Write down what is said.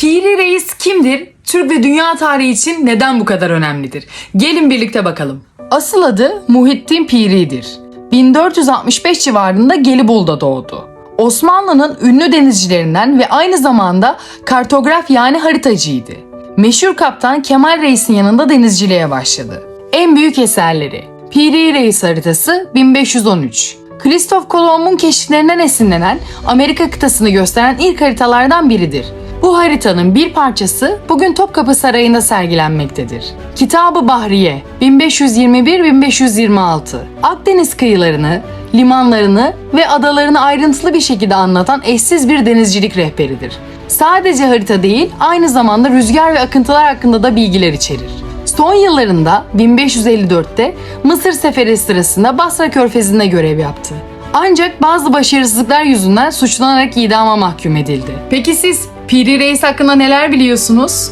Piri Reis kimdir? Türk ve dünya tarihi için neden bu kadar önemlidir? Gelin birlikte bakalım. Asıl adı Muhittin Piri'dir. 1465 civarında Gelibolu'da doğdu. Osmanlı'nın ünlü denizcilerinden ve aynı zamanda kartograf yani haritacıydı. Meşhur kaptan Kemal Reis'in yanında denizciliğe başladı. En büyük eserleri Piri Reis haritası 1513. Kristof Kolomb'un keşiflerinden esinlenen Amerika kıtasını gösteren ilk haritalardan biridir. Bu haritanın bir parçası bugün Topkapı Sarayı'nda sergilenmektedir. Kitabı Bahriye 1521-1526 Akdeniz kıyılarını, limanlarını ve adalarını ayrıntılı bir şekilde anlatan eşsiz bir denizcilik rehberidir. Sadece harita değil, aynı zamanda rüzgar ve akıntılar hakkında da bilgiler içerir. Son yıllarında 1554'te Mısır seferi sırasında Basra Körfezi'nde görev yaptı. Ancak bazı başarısızlıklar yüzünden suçlanarak idama mahkum edildi. Peki siz Piri Reis hakkında neler biliyorsunuz?